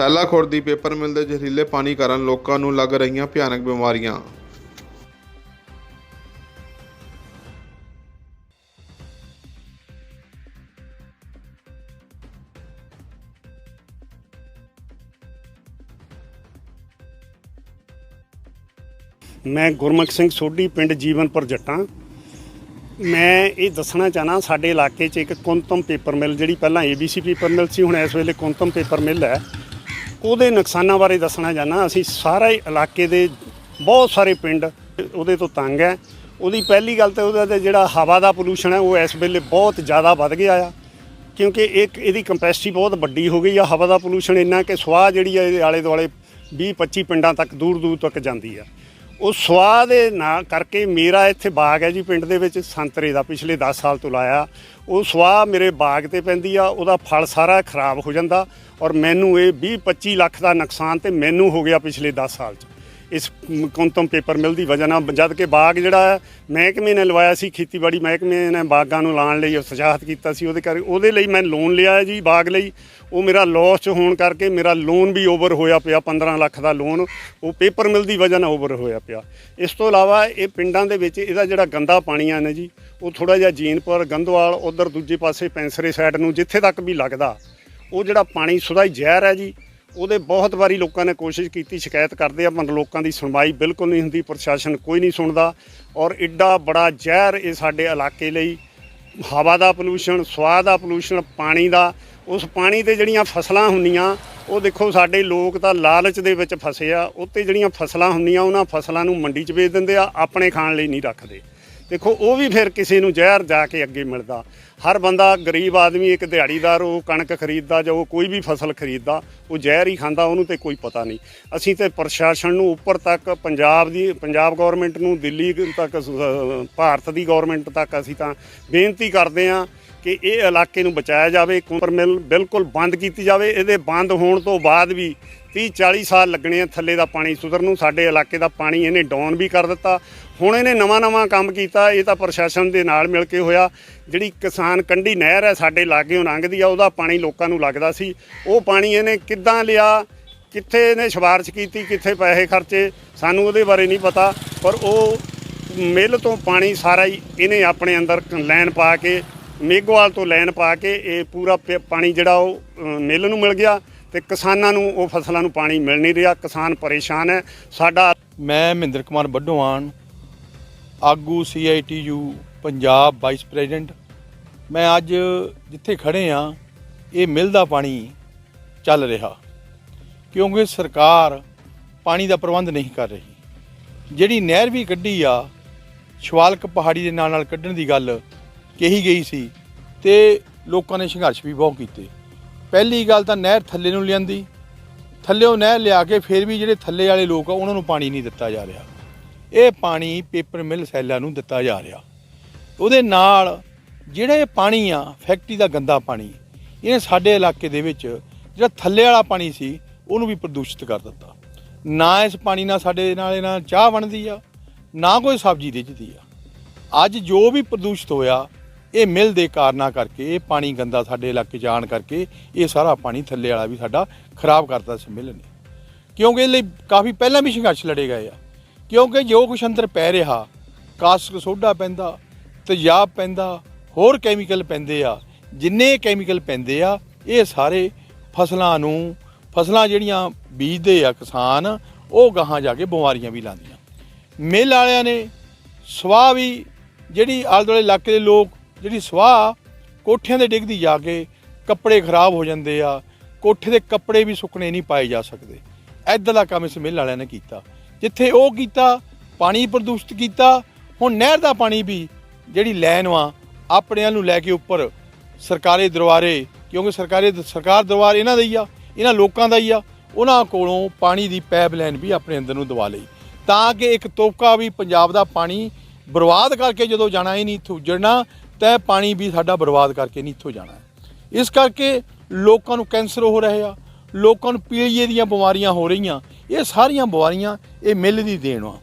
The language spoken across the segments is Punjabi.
ਸੈਲਾ ਖੁਰਦ ਦੀ ਪੇਪਰ ਮਿਲ ਦੇ ਜ਼ਹਿਰੀਲੇ ਪਾਣੀ ਕਾਰਨ ਲੋਕਾਂ ਨੂੰ ਲੱਗ ਰਹੀਆਂ ਭਿਆਨਕ ਬਿਮਾਰੀਆਂ। ਮੈਂ ਗੁਰਮੁਖ ਸਿੰਘ ਸੋਢੀ ਪਿੰਡ ਜੀਵਨਪੁਰ ਜੱਟਾਂ। ਮੈਂ ਇਹ ਦੱਸਣਾ ਚਾਹਨਾ, ਸਾਡੇ ਇਲਾਕੇ 'ਚ ਇੱਕ ਕੁੰਤਮ ਪੇਪਰ ਮਿਲ, ਜਿਹੜੀ ਪਹਿਲਾਂ ABC ਪੇਪਰ ਮਿਲ ਸੀ, ਹੁਣ ਇਸ ਵੇਲੇ ਕੁੰਤਮ ਪੇਪਰ ਮਿਲ ਹੈ। ਉਹਦੇ ਨੁਕਸਾਨਾਂ ਬਾਰੇ ਦੱਸਣਾ ਚਾਹਨਾ ਅਸੀਂ ਸਾਰੇ ਇਲਾਕੇ ਦੇ ਬਹੁਤ ਸਾਰੇ ਪਿੰਡ ਉਹਦੇ ਤੋਂ ਤੰਗ ਹੈ। ਉਹਦੀ ਪਹਿਲੀ ਗੱਲ ਤਾਂ ਉਹਦਾ ਤੇ ਜਿਹੜਾ ਹਵਾ ਦਾ ਪੋਲੂਸ਼ਨ ਹੈ, ਉਹ ਇਸ ਵੇਲੇ ਬਹੁਤ ਜ਼ਿਆਦਾ ਵੱਧ ਗਿਆ ਆ। ਕਿਉਂਕਿ ਇੱਕ ਇਹਦੀ ਕੰਪੈਸਿਟੀ ਬਹੁਤ ਵੱਡੀ ਹੋ ਗਈ ਆ, ਹਵਾ ਦਾ ਪੋਲੂਸ਼ਨ ਇੰਨਾ ਕਿ ਸਵਾਹ ਜਿਹੜੀ ਆ ਇਹਦੇ ਆਲੇ ਦੁਆਲੇ 20 25 ਪਿੰਡਾਂ ਤੱਕ ਦੂਰ ਦੂਰ ਤੱਕ ਜਾਂਦੀ ਆ। ਉਹ ਸਵਾਹ ਦੇ ਨਾ ਕਰਕੇ ਮੇਰਾ ਇੱਥੇ ਬਾਗ ਹੈ ਜੀ, ਪਿੰਡ ਦੇ ਵਿੱਚ ਸੰਤਰੇ ਦਾ, ਪਿਛਲੇ 10 ਸਾਲ ਤੋਂ ਲਾਇਆ। ਉਹ ਸਵਾਹ ਮੇਰੇ ਬਾਗ ਤੇ ਪੈਂਦੀ ਆ, ਉਹਦਾ ਫਲ ਸਾਰਾ ਖਰਾਬ ਹੋ ਜਾਂਦਾ ਔਰ ਮੈਨੂੰ ਇਹ 20 25 ਲੱਖ ਦਾ ਨੁਕਸਾਨ ਤੇ ਮੈਨੂੰ ਹੋ ਗਿਆ ਪਿਛਲੇ 10 ਸਾਲ 'ਚ। ਇਸ ਕੁੰਤਮ ਪੇਪਰ ਮਿਲ ਦੀ ਵਜ੍ਹਾ ਨਾਲ ਜਦ ਕਿ ਬਾਗ ਜਿਹੜਾ ਮਹਿਕਮੇ ਨੇ ਲਵਾਇਆ ਸੀ ਖੇਤੀਬਾੜੀ ਮਹਿਕਮੇ ਨੇ ਬਾਗਾਂ ਨੂੰ ਲਾਉਣ ਲਈ ਉਤਸ਼ਾਹਤ ਕੀਤਾ ਸੀ, ਉਹਦੇ ਕਰਕੇ ਉਹਦੇ ਲਈ ਮੈਂ ਲੋਨ ਲਿਆ ਹੈ ਜੀ ਬਾਗ ਲਈ। ਉਹ ਮੇਰਾ ਲਾਸ ਚ ਹੋਣ ਕਰਕੇ ਮੇਰਾ ਲੋਨ ਵੀ ਓਵਰ ਹੋਇਆ ਪਿਆ 15 ਲੱਖ ਦਾ ਲੋਨ ਉਹ ਪੇਪਰ ਮਿਲ ਦੀ ਵਜ੍ਹਾ ਨਾਲ ਓਵਰ ਹੋਇਆ ਪਿਆ। ਇਸ ਤੋਂ ਇਲਾਵਾ ਇਹ ਪਿੰਡਾਂ ਦੇ ਵਿੱਚ ਇਹਦਾ ਜਿਹੜਾ ਗੰਦਾ ਪਾਣੀ ਆ ਨਾ ਜੀ, ਉਹ ਥੋੜਾ ਜਿਹਾ ਜੀਨਪੁਰ, ਗੰਧਵਾਲ, ਉਧਰ ਦੂਜੇ ਪਾਸੇ ਪੈਂਸਰੇ ਸਾਈਡ ਨੂੰ ਜਿੱਥੇ ਤੱਕ ਵੀ ਲੱਗਦਾ, ਉਹ ਜਿਹੜਾ ਪਾਣੀ ਸੁਦਾ ਹੀ ਜ਼ਹਿਰ ਹੈ ਜੀ। ਉਹਦੇ ਬਹੁਤ ਵਾਰੀ ਲੋਕਾਂ ਨੇ ਕੋਸ਼ਿਸ਼ ਕੀਤੀ, ਸ਼ਿਕਾਇਤ ਕਰਦੇ ਆ, ਪਰ ਲੋਕਾਂ ਦੀ ਸੁਣਵਾਈ ਬਿਲਕੁਲ ਨਹੀਂ ਹੁੰਦੀ, ਪ੍ਰਸ਼ਾਸਨ ਕੋਈ ਨਹੀਂ ਸੁਣਦਾ ਔਰ ਐਡਾ ਬੜਾ ਜ਼ਹਿਰ ਇਹ ਸਾਡੇ ਇਲਾਕੇ ਲਈ। ਹਵਾ ਦਾ ਪੋਲੂਸ਼ਨ ਸਵਾਹ ਦਾ ਪੋਲੂਸ਼ਨ ਪਾਣੀ ਦਾ, ਉਸ ਪਾਣੀ ਤੇ ਜਿਹੜੀਆਂ ਫਸਲਾਂ ਹੁੰਦੀਆਂ, ਉਹ ਦੇਖੋ ਸਾਡੇ ਲੋਕ ਤਾਂ ਲਾਲਚ ਦੇ ਵਿੱਚ ਫਸੇ ਆ, ਉੱਤੇ ਜਿਹੜੀਆਂ ਫਸਲਾਂ ਹੁੰਦੀਆਂ, ਉਹਨਾਂ ਫਸਲਾਂ ਨੂੰ ਮੰਡੀ 'ਚ ਵੇਚ ਦਿੰਦੇ ਆ, ਆਪਣੇ ਖਾਣ ਲਈ ਨਹੀਂ ਰੱਖਦੇ। ਦੇਖੋ, ਉਹ ਵੀ ਫਿਰ ਕਿਸੇ ਨੂੰ ਜ਼ਹਿਰ ਜਾ ਕੇ ਅੱਗੇ ਮਿਲਦਾ। ਹਰ ਬੰਦਾ ਗਰੀਬ ਆਦਮੀ, ਇੱਕ ਦਿਹਾੜੀਦਾਰ, ਉਹ ਕਣਕ ਖਰੀਦਦਾ ਜਾਂ ਉਹ ਕੋਈ ਵੀ ਫਸਲ ਖਰੀਦਦਾ, ਉਹ ਜ਼ਹਿਰ ਹੀ ਖਾਂਦਾ, ਉਹਨੂੰ ਤੇ ਕੋਈ ਪਤਾ ਨਹੀਂ। ਅਸੀਂ ਤੇ ਪ੍ਰਸ਼ਾਸਨ ਨੂੰ ਉੱਪਰ ਤੱਕ, ਪੰਜਾਬ ਦੀ, ਪੰਜਾਬ ਗਵਰਨਮੈਂਟ ਨੂੰ, ਦਿੱਲੀ ਤੱਕ ਭਾਰਤ ਦੀ ਗਵਰਨਮੈਂਟ ਤੱਕ ਅਸੀਂ ਤਾਂ ਬੇਨਤੀ ਕਰਦੇ ਹਾਂ ਕਿ ਇਹ ਇਲਾਕੇ ਨੂੰ ਬਚਾਇਆ ਜਾਵੇ, ਕੁੰਪਰ ਮਿਲ ਬਿਲਕੁਲ ਬੰਦ ਕੀਤੀ ਜਾਵੇ। ਇਹਦੇ ਬੰਦ ਹੋਣ ਤੋਂ ਬਾਅਦ ਵੀ 30 40 ਸਾਲ ਲੱਗਣੇ ਆ ਥੱਲੇ ਦਾ ਪਾਣੀ ਸੁਧਰ ਨੂੰ। ਸਾਡੇ ਇਲਾਕੇ ਦਾ ਪਾਣੀ ਇਹਨੇ ਡਾਊਨ ਵੀ ਕਰ ਦਿੱਤਾ। ਹੁਣ ਇਹਨੇ ਨਵਾਂ ਨਵਾਂ ਕੰਮ ਕੀਤਾ। ਇਹ ਤਾਂ ਪ੍ਰਸ਼ਾਸਨ ਦੇ ਨਾਲ ਮਿਲ ਕੇ ਹੋਇਆ। ਜਿਹੜੀ ਕਿਸਾਨ ਕੰਢੀ ਨਹਿਰ ਹੈ ਸਾਡੇ ਲਾਗੇੋਂ ਲੰਘਦੀ ਆ, ਉਹਦਾ ਪਾਣੀ ਲੋਕਾਂ ਨੂੰ ਲੱਗਦਾ ਸੀ। ਉਹ ਪਾਣੀ ਇਹਨੇ ਕਿੱਦਾਂ ਲਿਆ? ਕਿੱਥੇ ਇਹਨੇ ਸਿਫਾਰਿਸ਼ ਕੀਤੀ? ਕਿੱਥੇ ਪੈਸੇ ਖਰਚੇ? ਸਾਨੂੰ ਉਹਦੇ ਬਾਰੇ ਨਹੀਂ ਪਤਾ। ਪਰ ਉਹ ਮਿੱਲ ਤੋਂ ਪਾਣੀ ਸਾਰਾ ਹੀ ਇਹਨੇ ਆਪਣੇ ਅੰਦਰ ਲੈਣ ਪਾ ਕੇ ਮੇਘਵਾਲ ਤੋਂ ਲੈਣ ਪਾ ਕੇ ਇਹ ਪੂਰਾ ਪ- ਪਾਣੀ ਜਿਹੜਾ ਉਹ ਅ, ਮਿੱਲ ਨੂੰ ਮਿਲ ਗਿਆ ਤੇ ਕਿਸਾਨਾਂ ਨੂੰ ਉਹ ਫਸਲਾਂ ਨੂੰ ਪਾਣੀ ਮਿਲ ਨਹੀਂ ਰਿਹਾ। ਕਿਸਾਨ ਪਰੇਸ਼ਾਨ ਹੈ। ਸਾਡਾ ਮੈਂ ਮਹਿੰਦਰ ਕੁਮਾਰ ਬੱਢੋਆਨ ਆਗੂ ਸੀਆਈਟੀਯੂ ਪੰਜਾਬ ਵਾਈਸ ਪ੍ਰੈਜ਼ੀਡੈਂਟ ਮੈਂ ਅੱਜ ਜਿੱਥੇ ਖੜੇ ਆ ਇਹ ਮਿਲ ਦਾ ਪਾਣੀ ਚੱਲ ਰਿਹਾ। ਕਿਉਂਕਿ ਸਰਕਾਰ ਪਾਣੀ ਦਾ ਪ੍ਰਬੰਧ ਨਹੀਂ ਕਰ ਰਹੀ। ਜਿਹੜੀ ਨਹਿਰ ਵੀ ਕੱਢੀ ਆ ਸ਼ਵਾਲਕ ਪਹਾੜੀ ਦੇ ਨਾਲ ਨਾਲ ਕੱਢਣ ਦੀ ਗੱਲ ਕਹੀ ਗਈ ਸੀ ਤੇ ਲੋਕਾਂ ਨੇ ਸੰਘਰਸ਼ ਵੀ ਬਹੁਤ ਕੀਤੇ। ਪਹਿਲੀ ਗੱਲ ਤਾਂ ਨਹਿਰ ਥੱਲੇ ਨੂੰ ਲਿਆਂਦੀ, ਥੱਲੇੋਂ ਨਹਿਰ ਲਿਆ ਕੇ ਫਿਰ ਵੀ ਜਿਹੜੇ ਥੱਲੇ ਵਾਲੇ ਲੋਕ ਆ, ਉਹਨਾਂ ਨੂੰ ਪਾਣੀ ਨਹੀਂ ਦਿੱਤਾ ਜਾ ਰਿਹਾ। ਇਹ ਪਾਣੀ ਪੇਪਰ ਮਿਲ ਸੈਲਾਂ ਨੂੰ ਦਿੱਤਾ ਜਾ ਰਿਹਾ। ਉਹਦੇ ਨਾਲ ਜਿਹੜਾ ਇਹ ਪਾਣੀ ਆ, ਫੈਕਟਰੀ ਦਾ ਗੰਦਾ ਪਾਣੀ, ਇਹਨੇ ਸਾਡੇ ਇਲਾਕੇ ਦੇ ਵਿੱਚ ਜਿਹੜਾ ਥੱਲੇ ਵਾਲਾ ਪਾਣੀ ਸੀ, ਉਹਨੂੰ ਵੀ ਪ੍ਰਦੂਸ਼ਿਤ ਕਰ ਦਿੱਤਾ। ਨਾ ਇਸ ਪਾਣੀ ਨਾਲ ਸਾਡੇ ਨਾਲ ਇਹਨਾਂ ਚਾਹ ਬਣਦੀ ਆ, ਨਾ ਕੋਈ ਸਬਜ਼ੀ ਰਿੱਝਦੀ ਆ। ਅੱਜ ਜੋ ਵੀ ਪ੍ਰਦੂਸ਼ਿਤ ਹੋਇਆ ਇਹ ਮਿਲ ਦੇ ਕਾਰਨਾਂ ਕਰਕੇ, ਇਹ ਪਾਣੀ ਗੰਦਾ ਸਾਡੇ ਇਲਾਕੇ 'ਚ ਆਉਣ ਕਰਕੇ, ਇਹ ਸਾਰਾ ਪਾਣੀ ਥੱਲੇ ਵਾਲਾ ਵੀ ਸਾਡਾ ਖਰਾਬ ਕਰਤਾ ਸੀ ਮਿਲ ਨੇ। ਕਿਉਂਕਿ ਇਹਦੇ ਲਈ ਕਾਫੀ ਪਹਿਲਾਂ ਵੀ ਸੰਘਰਸ਼ ਲੜੇ ਗਏ ਆ। ਕਿਉਂਕਿ ਜੋ ਕੁਛ ਅੰਦਰ ਪੈ ਰਿਹਾ, ਕਾਸਕ ਸੋਡਾ ਪੈਂਦਾ, ਤੇਜ਼ਾਬ ਪੈਂਦਾ, ਹੋਰ ਕੈਮੀਕਲ ਪੈਂਦੇ ਆ, ਜਿੰਨੇ ਕੈਮੀਕਲ ਪੈਂਦੇ ਆ, ਇਹ ਸਾਰੇ ਫਸਲਾਂ ਨੂੰ, ਫਸਲਾਂ ਜਿਹੜੀਆਂ ਬੀਜਦੇ ਆ ਕਿਸਾਨ, ਉਹ ਗਾਹਾਂ ਜਾ ਕੇ ਬਿਮਾਰੀਆਂ ਵੀ ਲਾਉਂਦੀਆਂ। ਮਿਲ ਵਾਲਿਆਂ ਨੇ ਸਵਾਹ ਵੀ ਜਿਹੜੀ ਆਲੇ ਦੁਆਲੇ ਇਲਾਕੇ ਦੇ ਲੋਕ ਜਿਹੜੀ ਸਵਾਹ ਕੋਠਿਆਂ ਦੇ ਡਿੱਗਦੀ ਜਾ ਕੇ ਕੱਪੜੇ ਖਰਾਬ ਹੋ ਜਾਂਦੇ ਆ, ਕੋਠੇ ਦੇ ਕੱਪੜੇ ਵੀ ਸੁੱਕਣੇ ਨਹੀਂ ਪਾਏ ਜਾ ਸਕਦੇ। ਐਦਾਂ ਦਾ ਕੰਮ ਇਸ ਮਿਲ ਵਾਲਿਆਂ ਨੇ ਕੀਤਾ। ਜਿੱਥੇ ਉਹ ਕੀਤਾ, ਪਾਣੀ ਪ੍ਰਦੂਸ਼ਿਤ ਕੀਤਾ, ਹੁਣ ਨਹਿਰ ਦਾ ਪਾਣੀ ਵੀ ਜਿਹੜੀ ਲੈਣ ਵਾ, ਆਪਣਿਆਂ ਨੂੰ ਲੈ ਕੇ ਉੱਪਰ ਸਰਕਾਰੀ ਦਰਬਾਰੇ ਕਿਉਂਕਿ ਸਰਕਾਰੀ ਸਰਕਾਰ ਦਰਬਾਰ ਇਹਨਾਂ ਦਾ ਹੀ ਆ, ਇਹਨਾਂ ਲੋਕਾਂ ਦਾ ਹੀ ਆ, ਉਹਨਾਂ ਕੋਲੋਂ ਪਾਣੀ ਦੀ ਪਾਈਪਲਾਈਨ ਵੀ ਆਪਣੇ ਅੰਦਰ ਨੂੰ ਦਵਾ ਲਈ। ਤਾਂ ਕਿ ਇੱਕ ਤੋਪਕਾ ਵੀ ਪੰਜਾਬ ਦਾ ਪਾਣੀ ਬਰਬਾਦ ਕਰਕੇ ਜਦੋਂ ਜਾਣਾ ਹੀ ਨਹੀਂ, ਇੱਥੋਂ ਤਾਂ ਪਾਣੀ ਵੀ ਸਾਡਾ ਬਰਬਾਦ ਕਰਕੇ ਨਹੀਂ ਇੱਥੋਂ ਜਾਣਾ ਇਸ ਕਰਕੇ ਲੋਕਾਂ ਨੂੰ ਕੈਂਸਰ ਹੋ ਰਹੇ ਆ, ਲੋਕਾਂ ਨੂੰ ਪੀਲੀਏ ਦੀਆਂ ਬਿਮਾਰੀਆਂ ਹੋ ਰਹੀਆਂ। ਇਹ ਸਾਰੀਆਂ ਬਿਮਾਰੀਆਂ ਇਹ ਮਿੱਲ ਦੀ ਦੇਣ ਆ।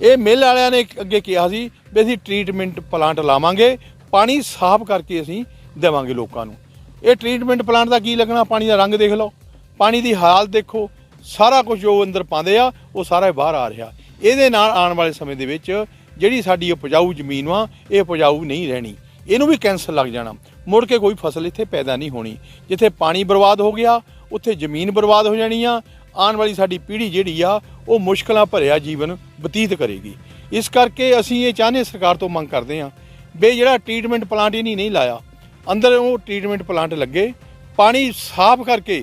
ਇਹ ਮਿੱਲ ਵਾਲਿਆਂ ਨੇ ਅੱਗੇ ਕਿਹਾ ਸੀ ਵੀ ਅਸੀਂ ਟ੍ਰੀਟਮੈਂਟ ਪਲਾਂਟ ਲਾਵਾਂਗੇ, ਪਾਣੀ ਸਾਫ਼ ਕਰਕੇ ਅਸੀਂ ਦੇਵਾਂਗੇ ਲੋਕਾਂ ਨੂੰ। ਇਹ ਟ੍ਰੀਟਮੈਂਟ ਪਲਾਂਟ ਦਾ ਕੀ ਲੱਗਣਾ? ਪਾਣੀ ਦਾ ਰੰਗ ਦੇਖ ਲਓ। ਪਾਣੀ ਦੀ ਹਾਲਤ ਦੇਖੋ। ਸਾਰਾ ਕੁਝ ਜੋ ਅੰਦਰ ਪਾਉਂਦੇ ਆ, ਉਹ ਸਾਰਾ ਬਾਹਰ ਆ ਰਿਹਾ। ਇਹਦੇ ਨਾਲ ਆਉਣ ਵਾਲੇ ਸਮੇਂ ਦੇ ਵਿੱਚ ਜਿਹੜੀ ਸਾਡੀ ਉਪਜਾਊ ਜ਼ਮੀਨ ਵਾ ਇਹ ਉਪਜਾਊ ਨਹੀਂ ਰਹਿਣੀ। ਇਹਨੂੰ ਵੀ ਕੈਂਸਰ ਲੱਗ ਜਾਣਾ। ਮੁੜ ਕੇ ਕੋਈ ਫਸਲ ਇੱਥੇ ਪੈਦਾ ਨਹੀਂ ਹੋਣੀ। ਜਿੱਥੇ ਪਾਣੀ ਬਰਬਾਦ ਹੋ ਗਿਆ, ਉੱਥੇ ਜ਼ਮੀਨ ਬਰਬਾਦ ਹੋ ਜਾਣੀ ਆ। ਆਉਣ ਵਾਲੀ ਸਾਡੀ ਪੀੜ੍ਹੀ ਜਿਹੜੀ ਆ, ਉਹ ਮੁਸ਼ਕਲਾਂ ਭਰਿਆ ਜੀਵਨ ਬਤੀਤ ਕਰੇਗੀ। ਇਸ ਕਰਕੇ ਅਸੀਂ ਇਹ ਚਾਹੁੰਦੇ ਸਰਕਾਰ ਤੋਂ ਮੰਗ ਕਰਦੇ ਹਾਂ ਵੀ ਜਿਹੜਾ ਟ੍ਰੀਟਮੈਂਟ ਪਲਾਂਟ ਹੀ ਨਹੀਂ ਲਾਇਆ, ਅੰਦਰ ਉਹ ਟ੍ਰੀਟਮੈਂਟ ਪਲਾਂਟ ਲੱਗੇ। ਪਾਣੀ ਸਾਫ਼ ਕਰਕੇ,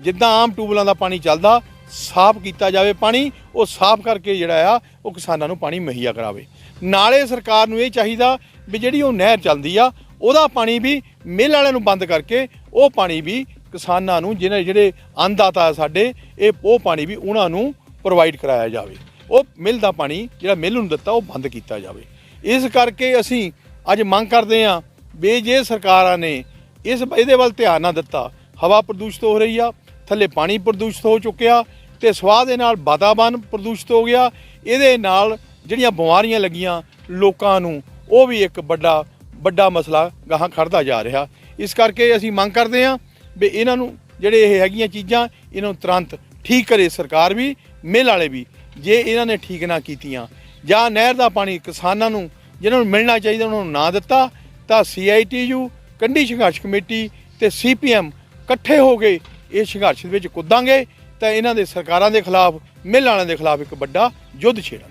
ਜਿੱਦਾਂ ਆਮ ਟਿਊਬਲਾਂ ਦਾ ਪਾਣੀ ਚੱਲਦਾ ਸਾਫ਼ ਕੀਤਾ ਜਾਵੇ ਪਾਣੀ, ਉਹ ਸਾਫ਼ ਕਰਕੇ ਜਿਹੜਾ ਆ, ਉਹ ਕਿਸਾਨਾਂ ਨੂੰ ਪਾਣੀ ਮੁਹੱਈਆ ਕਰਾਵੇ। ਨਾਲੇ ਸਰਕਾਰ ਨੂੰ ਇਹ ਚਾਹੀਦਾ ਵੀ ਜਿਹੜੀ ਉਹ ਨਹਿਰ ਚੱਲਦੀ ਆ, ਉਹਦਾ ਪਾਣੀ ਵੀ ਮਿੱਲ ਵਾਲਿਆਂ ਨੂੰ ਬੰਦ ਕਰਕੇ, ਉਹ ਪਾਣੀ ਵੀ ਕਿਸਾਨਾਂ ਨੂੰ, ਜਿਹਨੇ ਜਿਹੜੇ ਅੰਨਦਾਤਾ ਆ ਸਾਡੇ, ਇਹ, ਉਹ ਪਾਣੀ ਵੀ ਉਹਨਾਂ ਨੂੰ ਪ੍ਰੋਵਾਈਡ ਕਰਾਇਆ ਜਾਵੇ। ਉਹ ਮਿੱਲ ਦਾ ਪਾਣੀ, ਜਿਹੜਾ ਮਿੱਲ ਨੂੰ ਦਿੱਤਾ, ਉਹ ਬੰਦ ਕੀਤਾ ਜਾਵੇ। ਇਸ ਕਰਕੇ ਅਸੀਂ ਅੱਜ ਮੰਗ ਕਰਦੇ ਹਾਂ ਵੀ ਜੇ ਸਰਕਾਰਾਂ ਨੇ ਇਸ, ਇਹਦੇ ਵੱਲ ਧਿਆਨ ਨਾ ਦਿੱਤਾ, ਹਵਾ ਪ੍ਰਦੂਸ਼ਿਤ ਹੋ ਰਹੀ ਆ, ਥੱਲੇ ਪਾਣੀ ਪ੍ਰਦੂਸ਼ਿਤ ਹੋ ਚੁੱਕਿਆ ਤੇ ਸਵਾਹ ਦੇ ਨਾਲ ਵਾਤਾਵਰਨ ਪ੍ਰਦੂਸ਼ਿਤ ਹੋ ਗਿਆ। ਇਹਦੇ ਨਾਲ ਜਿਹੜੀਆਂ ਬਿਮਾਰੀਆਂ ਲੱਗੀਆਂ ਲੋਕਾਂ ਨੂੰ, ਉਹ ਵੀ ਇੱਕ ਵੱਡਾ ਵੱਡਾ ਮਸਲਾ ਗਾਹਾਂ ਖੜਦਾ ਜਾ ਰਿਹਾ। ਇਸ ਕਰਕੇ ਅਸੀਂ ਮੰਗ ਕਰਦੇ ਹਾਂ ਵੀ ਇਹਨਾਂ ਨੂੰ ਜਿਹੜੇ ਇਹ ਹੈਗੀਆਂ ਚੀਜ਼ਾਂ, ਇਹਨਾਂ ਨੂੰ ਤੁਰੰਤ ਠੀਕ ਕਰੇ ਸਰਕਾਰ ਵੀ, ਮਿਲ ਵਾਲੇ ਵੀ, ਜੇ ਇਹਨਾਂ ਨੇ ਠੀਕ ਨਾ ਕੀਤੀਆਂ। ਜਾਂ ਨਹਿਰ ਦਾ ਪਾਣੀ ਕਿਸਾਨਾਂ ਨੂੰ, ਜਿਹਨਾਂ ਨੂੰ ਮਿਲਣਾ ਚਾਹੀਦਾ, ਉਹਨਾਂ ਨੂੰ ਨਾ ਦਿੱਤਾ, ਤਾਂ ਸੀਆਈਟੀਯੂ ਕੰਢੀ ਸੰਘਰਸ਼ ਕਮੇਟੀ ਤੇ ਸੀਪੀਐਮ ਇਕੱਠੇ ਹੋ ਕੇ ਇਹ ਸੰਘਰਸ਼ ਦੇ ਵਿੱਚ ਕੁੱਦਾਂਗੇ। ਤਾਂ ਇਹਨਾਂ ਦੇ ਸਰਕਾਰਾਂ ਦੇ ਖਿਲਾਫ ਮਿਲ ਵਾਲਿਆਂ ਦੇ ਖਿਲਾਫ ਇੱਕ ਵੱਡਾ ਯੁੱਧ ਛੇੜਾਂਗੇ।